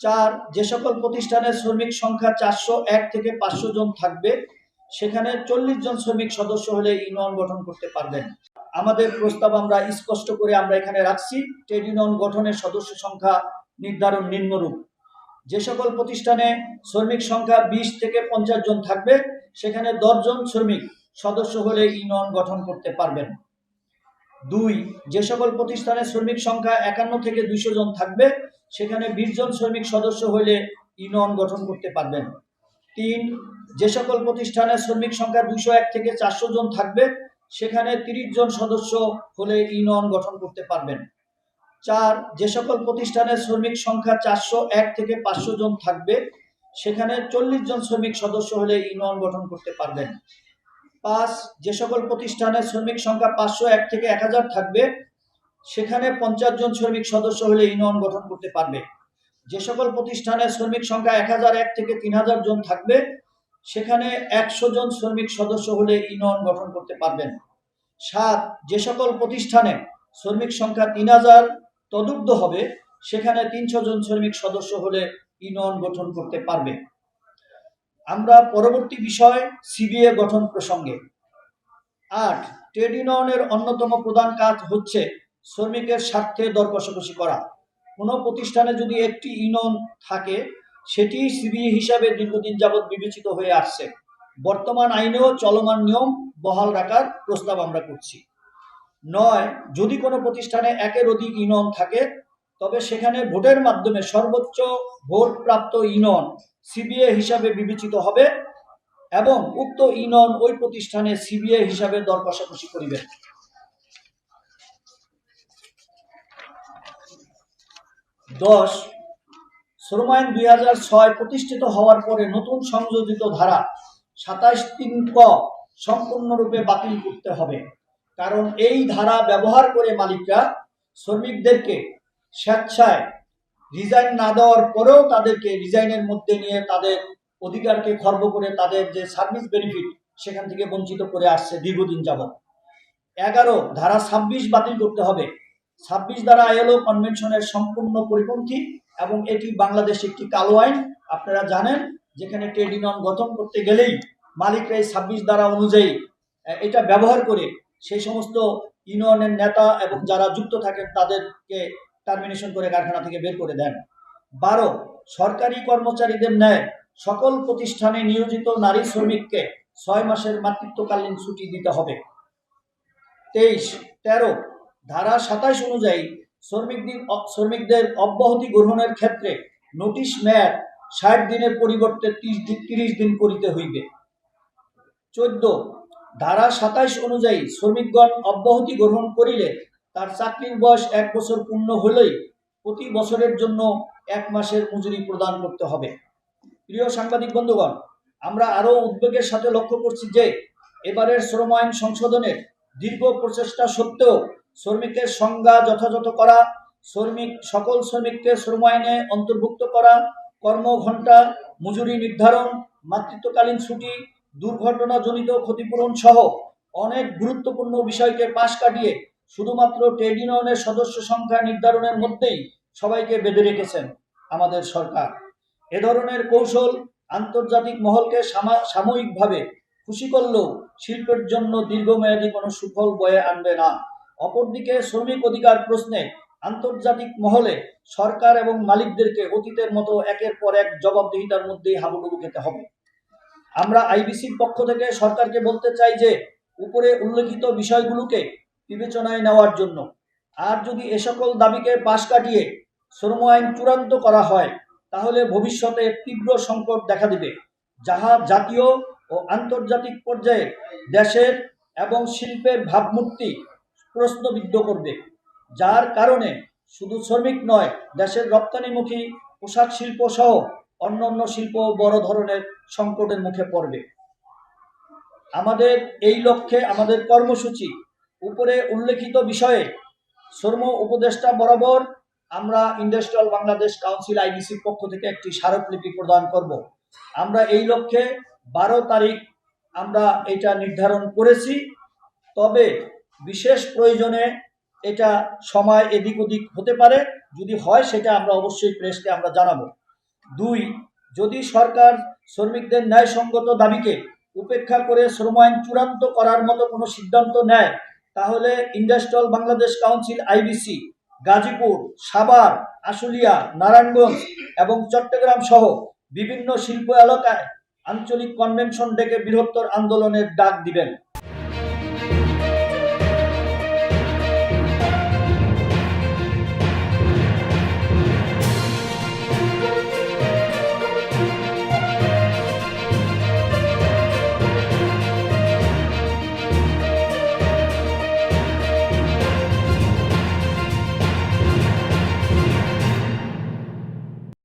চার, যে সকল প্রতিষ্ঠানের শ্রমিক সংখ্যা চারশো এক থেকে পাঁচশো জন থাকবে, সেখানে চল্লিশ জন শ্রমিক সদস্য হলে ইউনিয়ন গঠন করতে পারবেন। আমাদের প্রস্তাব আমরা স্পষ্ট করে আমরা এখানে রাখছি, ট্রেড ইউনিয়ন গঠনের সদস্য সংখ্যা নির্ধারণ নিম্নরূপ। যে সকল প্রতিষ্ঠানে শ্রমিক সংখ্যা বিশ থেকে পঞ্চাশ জন থাকবে, সেখানে দশজন শ্রমিক সদস্য হলে ইউনিয়ন গঠন করতে পারবেন। দুই, যে সকল প্রতিষ্ঠানে শ্রমিক সংখ্যা একান্ন থেকে দুইশো জন থাকবে সেখানে বিশ জন শ্রমিক সদস্য হলে ইউনিয়ন গঠন করতে পারবেন। তিন, যে সকল প্রতিষ্ঠানে শ্রমিক সংখ্যা দুশো এক থেকে চারশো জন থাকবে, সেখানে তিরিশ জন সদস্য হলে ইউনিয়ন গঠন করতে পারবেন। চার, যে সকল প্রতিষ্ঠানে শ্রমিক সংখ্যা চারশো এক থেকে পাঁচশো জন থাকবে, সেখানে চল্লিশ জন শ্রমিক সদস্য হলে ইউনিয়ন গঠন করতে পারবেন। পাঁচ, যে সকল প্রতিষ্ঠানে শ্রমিক সংখ্যা পাঁচশো এক থেকে এক হাজার থাকবে সেখানে পঞ্চাশ জন শ্রমিক সদস্য হলে ইউনিয়ন গঠন করতে পারবে। যে সকল প্রতিষ্ঠানে শ্রমিক সংখ্যা এক হাজার এক থেকে তিন হাজার জন থাকবে, সেখানে একশো জন শ্রমিক সদস্য হলে ইউনিয়ন গঠন করতে পারবেন। সাত, যে সকল প্রতিষ্ঠানে শ্রমিক সংখ্যা তিন হাজার তদুর্ধ হবে, সেখানে তিনশো জন শ্রমিক সদস্য হলে ইউনিয়ন গঠন করতে পারবে। আমরা পরবর্তী বিষয়, সিবিএ গঠন প্রসঙ্গে। আট, ট্রেড ইউনিয়নের অন্যতম প্রধান কাজ হচ্ছে শ্রমিকের স্বার্থে দর কষাকষি করা। কোনো প্রতিষ্ঠানে যদি একটি ইউনিয়ন থাকে, সেটি সিবিএ হিসাবে দীর্ঘদিন যাবৎ বিবেচিত হয়ে আসছে। বর্তমান আইনেও চলমান নিয়ম বহাল রাখার প্রস্তাব আমরা করছি। নয়, যদি কোনো প্রতিষ্ঠানে একের অধিক ইউনিয়ন থাকে, তবে সেখানে ভোটের মাধ্যমে সর্বোচ্চ ভোট প্রাপ্ত ইউনিয়ন সিবিএ হিসাবে বিবেচিত হবে এবং উক্ত ইউনিয়ন ওই প্রতিষ্ঠানে সিবিএ হিসাবে দর কষাকষি করিবে। দশ শ্রম আইন দুই হাজার ছয় প্রতিষ্ঠিত হওয়ার পরে নতুন সংযোজিত ধারা সাতাশ তিন ক সম্পূর্ণরূপে বাতিল করতে হবে। কারণ এই ধারা ব্যবহার করে মালিকরা শ্রমিকদেরকে স্বেচ্ছায় রিজাইন না দেওয়ার পরেও তাদেরকে রিজাইনের মধ্যে নিয়ে তাদের অধিকারকে খর্ব করে তাদের যে সার্ভিস বেনিফিট সেখান থেকে বঞ্চিত করে আসছে দীর্ঘদিন যাবৎ। এগারো, ধারা ছাব্বিশ বাতিল করতে হবে। ছাব্বিশ দ্বারা আইএলও কনভেনশনের সম্পূর্ণ পরিপন্থী এবং এটি বাংলাদেশ একটি কালো আইন। আপনারা জানেন, যেখানে ট্রেড ইউনিয়ন গঠন করতে গেলেই মালিকরা এই ছাব্বিশ দ্বারা অনুযায়ী এটা ব্যবহার করে সেই সমস্ত ইউনিয়নের নেতা এবং যারা যুক্ত থাকেন তাদেরকে টার্মিনেশন করে কারখানা থেকে বের করে দেন। বারো, সরকারি কর্মচারীদের ন্যায় সকল প্রতিষ্ঠানে নিয়োজিত নারী শ্রমিককে ছয় মাসের মাতৃত্বকালীন ছুটি দিতে হবে। তেইশ, তেরো ধারা সাতাইশ অনুযায়ী শ্রমিকদের শ্রমিকদের অব্যাহতি গ্রহণের ক্ষেত্রে নোটিশ মেয়াদ ষাট দিনের পরিবর্তে তিরিশ দিন করিতে হইবে। চোদ্দ, ধারা সাতাইশ অনুযায়ী শ্রমিকগণ অব্যাহতি গ্রহণ করিলে তার চাকরির বয়স এক বছর পূর্ণ হলেই প্রতি বছরের জন্য এক মাসের মজুরি প্রদান করতে হবে। প্রিয় সাংবাদিক বন্ধুগণ, আমরা আরও উদ্বেগের সাথে লক্ষ্য করছি যে, এবারের শ্রম আইন সংশোধনের দীর্ঘ প্রচেষ্টা সত্ত্বেও শ্রমিকের সংজ্ঞা যথাযথ করা, শ্রমিক, সকল শ্রমিককে শ্রম আইনে অন্তর্ভুক্ত করা, কর্মঘণ্টা, মজুরি নির্ধারণ, মাতৃত্বকালীন ছুটি, দুর্ঘটনাজনিত ক্ষতিপূরণ সহ অনেক গুরুত্বপূর্ণ বিষয়কে পাশ কাটিয়ে শুধুমাত্র ট্রেড ইউনিয়নের সদস্য সংখ্যা নির্ধারণের মধ্যেই সবাইকে বেঁধে রেখেছেন আমাদের সরকার। এ ধরনের কৌশল আন্তর্জাতিক মহলকে সাময়িকভাবে খুশি করলেও শিল্পের জন্য দীর্ঘমেয়াদী কোনো সুফল বয়ে আনবে না। অপরদিকে শ্রমিক অধিকার প্রশ্নে আন্তর্জাতিক মহলে সরকার এবং মালিকদেরকে অতীতের মতো একের পর এক জবাবদিহিতার মধ্যেই হাবুডুবু খেতে হবে। আমরা আইবিসির পক্ষ থেকে সরকারকে বলতে চাই যে, উপরে উল্লেখিত বিষয়গুলোকে বিবেচনায় নেওয়ার জন্য আর যদি এ সকল দাবিকে পাশ কাটিয়ে শ্রম আইন চূড়ান্ত করা হয়, তাহলে ভবিষ্যতে তীব্র সংকট দেখা দিবে, যাহা জাতীয় ও আন্তর্জাতিক পর্যায়ে দেশের এবং শিল্পের ভাবমূর্তি প্রশ্নবিদ্ধ করবে। যার কারণে শুধু শ্রমিক নয়, দেশের রপ্তানিমুখী পোশাক শিল্প সহ অন্যান্য শিল্প বড় ধরনের সংকটের মুখে পড়বে। আমাদের এই লক্ষ্যে আমাদের কর্মসূচি। উপরে উল্লেখিত বিষয়ে শ্রম উপদেষ্টা বরাবর আমরা ইন্ডাস্ট্রিয়াল বাংলাদেশ কাউন্সিল আইবিসির পক্ষ থেকে একটি স্মারকলিপি প্রদান করব। আমরা এই লক্ষ্যে বারো তারিখ আমরা এটা নির্ধারণ করেছি। তবে বিশেষ প্রয়োজনে এটা সময় এদিক ওদিক হতে পারে। যদি হয়, সেটা আমরা অবশ্যই প্রেসকে আমরা জানাব। দুই, যদি সরকার শ্রমিকদের ন্যায়সঙ্গত দাবিকে উপেক্ষা করে শ্রম আইন চূড়ান্ত করার মতো কোনো সিদ্ধান্ত নেয়, তাহলে industrial Bangladesh council, IBC, Gazipur, Savar, Ashulia, Narayanganj এবং চট্টগ্রাম সহ বিভিন্ন শিল্প এলাকায় আঞ্চলিক কনভেনশন ডেকে বৃহত্তর আন্দোলনের ডাক দিবেন।